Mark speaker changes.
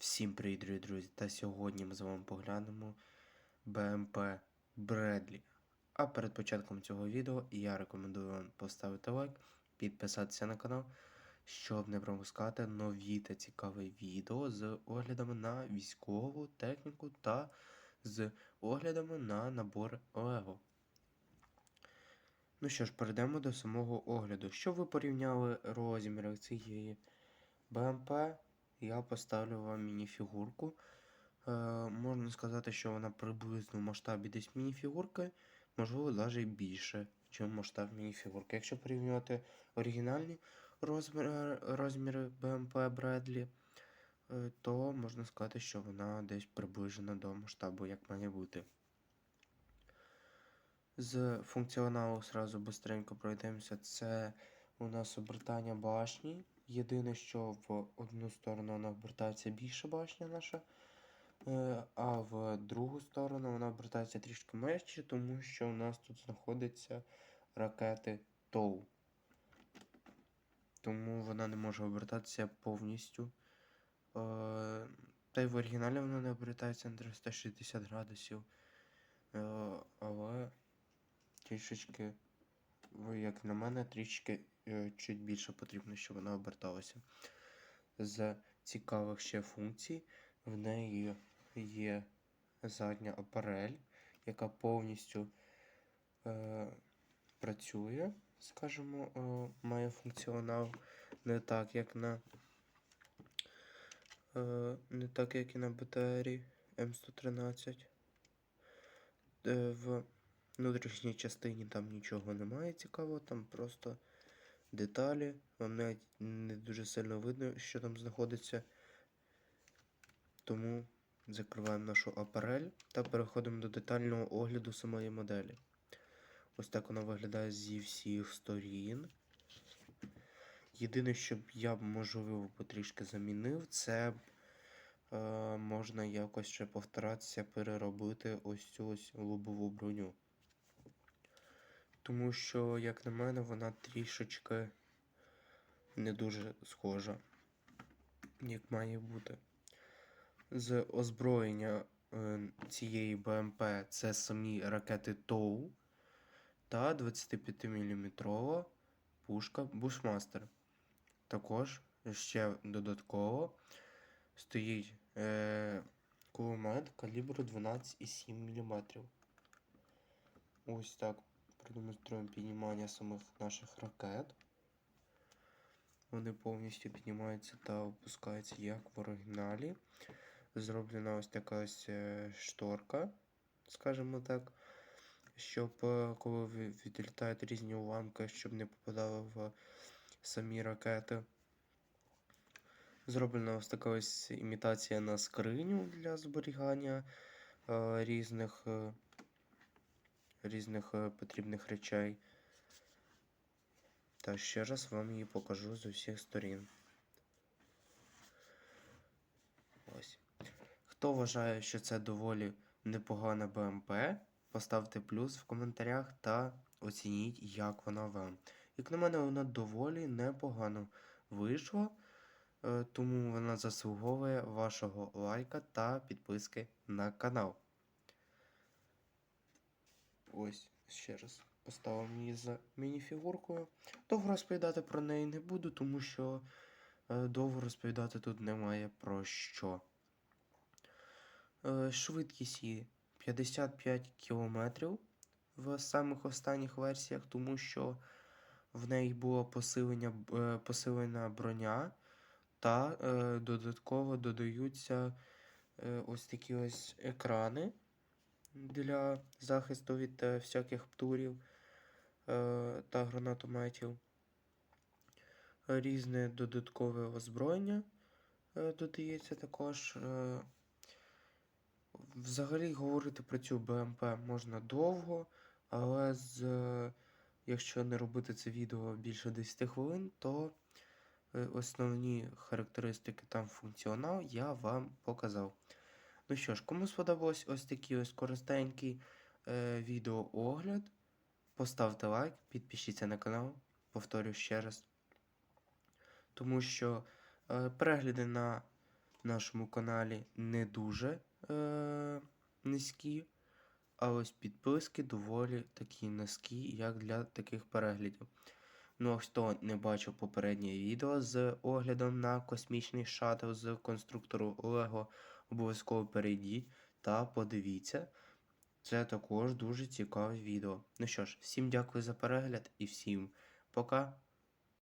Speaker 1: Всім привіт, дорогі друзі! Та сьогодні ми з вами поглянемо BMP Бредлі. А перед початком цього відео я рекомендую вам поставити лайк, підписатися на канал, щоб не пропускати нові та цікаві відео з оглядами на військову техніку та з оглядами на набор Лего. Ну що ж, перейдемо до самого огляду. Щоб ви порівняли розміри цієї БМП, я поставлю вам мініфігурку. Е, можна сказати, що вона приблизно в масштабі десь мініфігурки, можливо, навіть більше, ніж масштаб мініфігурки. Якщо порівнювати оригінальні розміри, розміри БМП Бредлі, е, то можна сказати, що вона десь приближена до масштабу, як має бути. З функціоналу сразу быстренько пройдемося. Це у нас обертання башні. Єдине, що в одну сторону вона обертається більше башня наша, е, а в другу сторону вона обертається трішки менше, тому що у нас тут знаходяться ракети ТОУ. Тому вона не може обертатися повністю. Е, Та й в оригіналі вона не обертається на 360 градусів. Е, Але трішечки, як на мене, трішки е, чуть більше потрібно, щоб вона оберталася. З цікавих ще функцій в неї є задня апарель, яка повністю е, працює, скажімо, е, має функціонал не так, як на е, не так, як і на БТРі М113. Е, в внутрішній частині там нічого немає цікавого, там просто деталі. Вам навіть не дуже сильно видно, що там знаходиться. Тому закриваємо нашу апарель та переходимо до детального огляду самої моделі. Ось так вона виглядає зі всіх сторін. Єдине, що б я можливо, потрішки замінив, це е, можна якось ще повторатися переробити ось цю ось лобову броню. Тому що, як на мене, вона трішечки не дуже схожа, як має бути. З озброєння е, цієї БМП це самі ракети ТОУ та 25-мм пушка Bushmaster. Також ще додатково стоїть е, кулемет калібру 12,7 мм. Ось так продемонструємо піднімання самих наших ракет. Вони повністю піднімаються та опускаються як в оригіналі. Зроблена ось така ось е, шторка, скажімо так, щоб е, коли відлітають різні уламки, щоб не попадали в самі ракети. Зроблена ось така ось імітація на скриню для зберігання е, різних, е, різних е, потрібних речей. Та ще раз вам її покажу з усіх сторін. Ось. Хто вважає, що це доволі непогана БМП, поставте плюс в коментарях та оцініть, як вона вам. Як на мене, вона доволі непогано вийшла, е, тому вона заслуговує вашого лайка та підписки на канал. Ось, ще раз поставимо її за мініфігуркою. Довго розповідати про неї не буду, тому що е, довго розповідати тут немає про що. Е, швидкість її 55 км в самих останніх версіях, тому що в неї було посилення, е, посилена броня, та додатково додаються ось такі ось екрани для захисту від е, всяких птурів е, та гранатометів. Різне додаткове озброєння е, додається також. Взагалі говорити про цю БМП можна довго, але з, якщо не робити це відео більше 10 хвилин, то основні характеристики та функціонал я вам показав. Ну що ж, кому сподобалось ось такий ось коротенький е, відеоогляд, поставте лайк, підпишіться на канал, повторю ще раз. Тому що е, перегляди на нашому каналі не дуже е- низькі, а ось підписки доволі такі низькі, як для таких переглядів. Ну, а хто не бачив попереднє відео з оглядом на космічний шаттл з конструктору Лего, обов'язково перейдіть та подивіться. Це також дуже цікаве відео. Ну що ж, всім дякую за перегляд і всім пока.